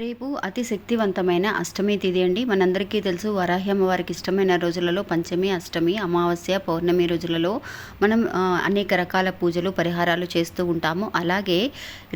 రేపు అతి శక్తివంతమైన అష్టమి తిథి అండి. మనందరికీ తెలుసు వరాహ్యం వారికి ఇష్టమైన రోజులలో పంచమి అష్టమి అమావాస్య పౌర్ణమి రోజులలో మనం అనేక రకాల పూజలు పరిహారాలు చేస్తూ ఉంటాము. అలాగే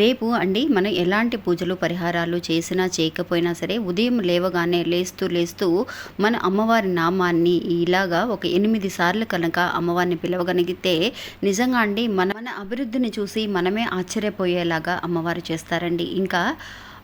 రేపు అండి మనం ఎలాంటి పూజలు పరిహారాలు చేసినా చేయకపోయినా సరే ఉదయం లేవగానే లేస్తూ లేస్తూ మన అమ్మవారి నామాన్ని ఇలాగా ఒక ఎనిమిది సార్లు కనుక అమ్మవారిని పిలవగలిగితే నిజంగా అండి మన మన అభివృద్ధిని చూసి మనమే ఆశ్చర్యపోయేలాగా అమ్మవారు చేస్తారండి. ఇంకా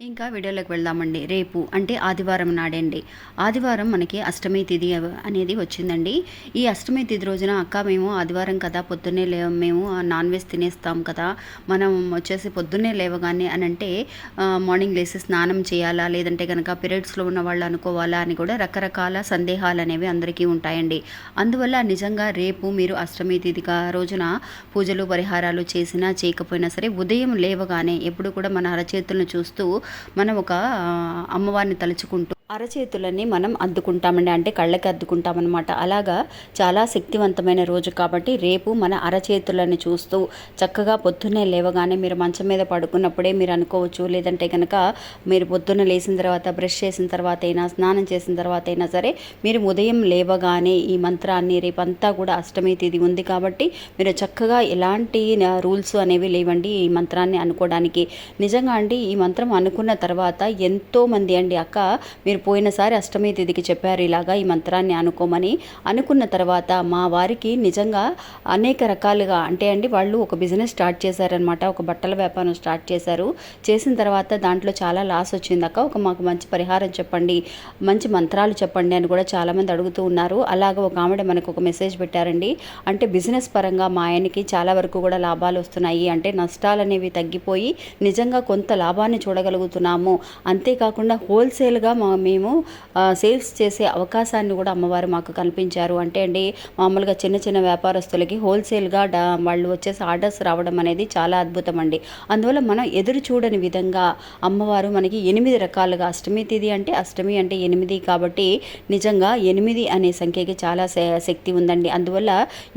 ఇంకా వీడియోలోకి వెళ్దామండి. రేపు అంటే ఆదివారం నాడండి. ఆదివారం మనకి అష్టమి తిథి అనేది వచ్చిందండి. ఈ అష్టమి తిథి రోజున అక్క మేము ఆదివారం కదా పొద్దున్నే లే మేము నాన్ వెజ్ తినేస్తాం కదా. మనం వచ్చేసి పొద్దున్నే లేవగానే అని అంటే మార్నింగ్ లేసి స్నానం చేయాలా లేదంటే కనుక పీరియడ్స్లో ఉన్న వాళ్ళు అనుకోవాలా అని కూడా రకరకాల సందేహాలు అనేవి అందరికీ ఉంటాయండి. అందువల్ల నిజంగా రేపు మీరు అష్టమి తిథిగా రోజున పూజలు పరిహారాలు చేసినా చేయకపోయినా సరే ఉదయం లేవగానే ఎప్పుడు కూడా మన అరచేతులను చూస్తూ మనం ఒక అమ్మవారిని తలుచుకుంటూ అరచేతులని మనం అద్దుకుంటామండి. అంటే కళ్ళకి అద్దుకుంటామన్నమాట. అలాగా చాలా శక్తివంతమైన రోజు కాబట్టి రేపు మన అరచేతులని చూస్తూ చక్కగా పొద్దున్నే లేవగానే మీరు మంచం మీద పడుకున్నప్పుడే మీరు అనుకోవచ్చు. లేదంటే కనుక మీరు పొద్దున్న లేచిన తర్వాత బ్రష్ చేసిన తర్వాత అయినా స్నానం చేసిన తర్వాత అయినా సరే మీరు ఉదయం లేవగానే ఈ మంత్రాన్ని రేపంతా కూడా అష్టమి తిథి ఉంది కాబట్టి మీరు చక్కగా ఎలాంటి రూల్స్ అనేవి లేవండి ఈ మంత్రాన్ని అనుకోవడానికి. నిజంగా అండి ఈ మంత్రం అనుకున్న తర్వాత ఎంతోమంది అండి అక్క మీరు పోయినసారి అష్టమి తిథికి చెప్పారు ఇలాగా ఈ మంత్రాన్ని అనుకోమని. అనుకున్న తర్వాత మా వారికి నిజంగా అనేక రకాలుగా అంటే అండి వాళ్ళు ఒక బిజినెస్ స్టార్ట్ చేశారనమాట ఒక బట్టల వ్యాపారం స్టార్ట్ చేశారు. చేసిన తర్వాత దాంట్లో చాలా లాస్ వచ్చింది అక్క ఒక మాకు మంచి పరిహారం చెప్పండి మంచి మంత్రాలు చెప్పండి అని కూడా చాలామంది అడుగుతూ ఉన్నారు. అలాగ ఒక ఆవిడ మనకు ఒక మెసేజ్ పెట్టారండి అంటే బిజినెస్ పరంగా మా ఆయనకి చాలా వరకు కూడా లాభాలు వస్తున్నాయి అంటే నష్టాలు అనేవి తగ్గిపోయి నిజంగా కొంత లాభాన్ని చూడగలుగుతున్నాము. అంతేకాకుండా హోల్సేల్గా మా మేము సేల్స్ చేసే అవకాశాన్ని కూడా అమ్మవారు మాకు కల్పించారు. అంటే అండి మామూలుగా చిన్న చిన్న వ్యాపారస్తులకి హోల్సేల్గా డా వాళ్ళు వచ్చేసి ఆర్డర్స్ రావడం అనేది చాలా అద్భుతం అండి. అందువల్ల మనం ఎదురు చూడని విధంగా అమ్మవారు మనకి ఎనిమిది రకాలుగా అష్టమి తిథి అంటే అష్టమి అంటే ఎనిమిది కాబట్టి నిజంగా ఎనిమిది అనే సంఖ్యకి చాలా శక్తి ఉందండి. అందువల్ల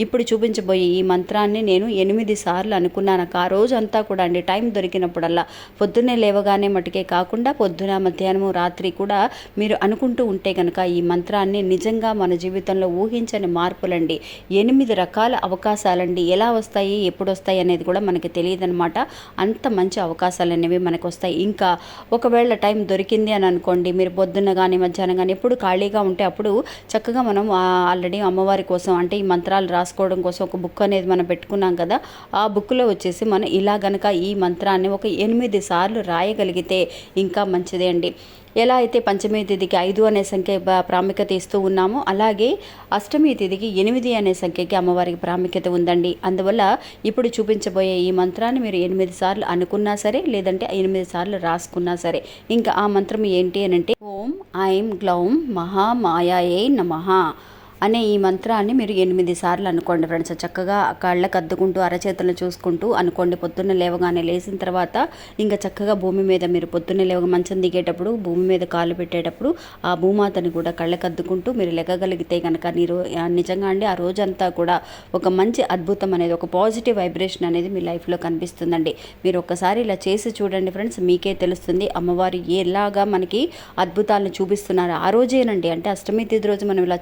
ఇప్పుడు చూపించబోయే ఈ మంత్రాన్ని నేను ఎనిమిది సార్లు అనుకున్నాను. ఆ రోజు అంతా కూడా అండి టైం దొరికినప్పుడల్లా పొద్దున్నే లేవగానే మటుకే కాకుండా పొద్దున మధ్యాహ్నము రాత్రి కూడా మీరు అనుకుంటూ ఉంటే కనుక ఈ మంత్రాన్ని నిజంగా మన జీవితంలో ఊహించని మార్పులండి. ఎనిమిది రకాల అవకాశాలండి. ఎలా వస్తాయి? ఎప్పుడు వస్తాయి? అనేది కూడా మనకి తెలియదన్నమాట. అంత మంచి అవకాశాలు అనేవి మనకు వస్తాయి. ఇంకా ఒకవేళ టైం దొరికింది అని అనుకోండి మీరు పొద్దున్న కానీ మధ్యాహ్నం కానీ ఎప్పుడు ఖాళీగా ఉంటే అప్పుడు చక్కగా మనం ఆల్రెడీ అమ్మవారి కోసం అంటే ఈ మంత్రాలు రాసుకోవడం కోసం ఒక బుక్ అనేది మనం పెట్టుకున్నాం కదా ఆ బుక్లో వచ్చేసి మనం ఇలా గనక ఈ మంత్రాన్ని ఒక ఎనిమిది సార్లు రాయగలిగితే ఇంకా మంచిదే అండి. ఎలా అయితే పంచమి తిథికి ఐదు అనే సంఖ్య ప్రాముఖ్యత ఇస్తూ ఉన్నామో అలాగే అష్టమి తిథికి ఎనిమిది అనే సంఖ్యకి అమ్మవారికి ప్రాముఖ్యత ఉందండి. అందువల్ల ఇప్పుడు చూపించబోయే ఈ మంత్రాన్ని మీరు ఎనిమిది సార్లు అనుకున్నా సరే లేదంటే ఎనిమిది సార్లు రాసుకున్నా సరే ఇంకా ఆ మంత్రం ఏంటి అని అంటే ఓం ఐం గ్లౌం మహామాయాయే నమ. అనే ఈ మంత్రాన్ని మీరు ఎనిమిది సార్లు అనుకోండి ఫ్రెండ్స్. చక్కగా కళ్ళకు అద్దుకుంటూ అరచేతులను చూసుకుంటూ అనుకోండి. పొద్దున్న లేవగానే లేచిన తర్వాత ఇంకా చక్కగా భూమి మీద మీరు పొద్దున్న లేవగా మంచం దిగేటప్పుడు భూమి మీద కాలు పెట్టేటప్పుడు ఆ భూమాతని కూడా కళ్ళకు అద్దుకుంటూ మీరు లెగగలిగితే కనుక మీరు నిజంగా అండి ఆ రోజంతా కూడా ఒక మంచి అద్భుతం అనేది ఒక పాజిటివ్ వైబ్రేషన్ అనేది మీ లైఫ్లో కనిపిస్తుందండి. మీరు ఒక్కసారి ఇలా చేసి చూడండి ఫ్రెండ్స్. మీకే తెలుస్తుంది అమ్మవారు ఎలాగా మనకి అద్భుతాలను చూపిస్తున్నారు. ఆ రోజేనండి అంటే అష్టమి తిథి రోజు మనం ఇలా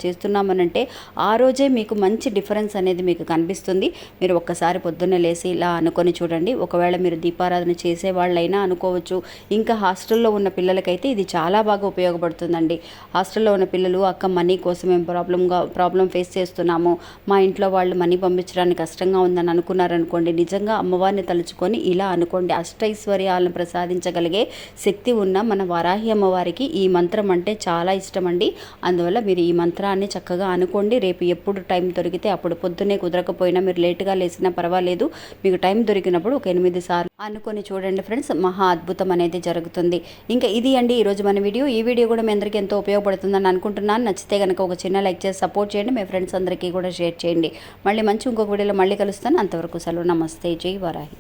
అంటే ఆ రోజే మీకు మంచి డిఫరెన్స్ అనేది మీకు కనిపిస్తుంది. మీరు ఒక్కసారి పొద్దున్నే లేసి ఇలా అనుకొని చూడండి. ఒకవేళ మీరు దీపారాధన చేసే వాళ్ళైనా అనుకోవచ్చు. ఇంకా హాస్టల్లో ఉన్న పిల్లలకైతే ఇది చాలా బాగా ఉపయోగపడుతుందండి. హాస్టల్లో ఉన్న పిల్లలు అక్క మనీ కోసం మేము ప్రాబ్లంగా ప్రాబ్లం ఫేస్ చేస్తున్నాము. మా ఇంట్లో వాళ్ళు మనీ పంపించడానికి కష్టంగా ఉందని అనుకున్నారనుకోండి నిజంగా అమ్మవారిని తలుచుకొని ఇలా అనుకోండి. అష్టైశ్వర్యాలను ప్రసాదించగలిగే శక్తి ఉన్న మన వారాహి అమ్మవారికి ఈ మంత్రం అంటే చాలా ఇష్టం అండి అందువల్ల మీరు ఈ మంత్రాన్ని చక్కగా అనుకోండి రేపు ఎప్పుడు టైం దొరికితే అప్పుడు పొద్దున్నే కుదరకపోయినా మీరు లేటుగా లేసినా పర్వాలేదు. మీకు టైం దొరికినప్పుడు ఒక ఎనిమిది సార్లు అనుకొని చూడండి ఫ్రెండ్స్. మహా అద్భుతం అనేది జరుగుతుంది. ఇంకా ఇది అండి ఈరోజు మన వీడియో. ఈ వీడియో కూడా మీ అందరికీ ఎంతో ఉపయోగపడుతుందని అనుకుంటున్నాను. నచ్చితే కనుక ఒక చిన్న లైక్ చేసి సపోర్ట్ చేయండి. మీ ఫ్రెండ్స్ అందరికీ కూడా షేర్ చేయండి. మళ్ళీ మంచి ఇంకొక వీడియోలో మళ్ళీ కలుస్తాను. అంతవరకు సెలవు. నమస్తే. జై వరాహి.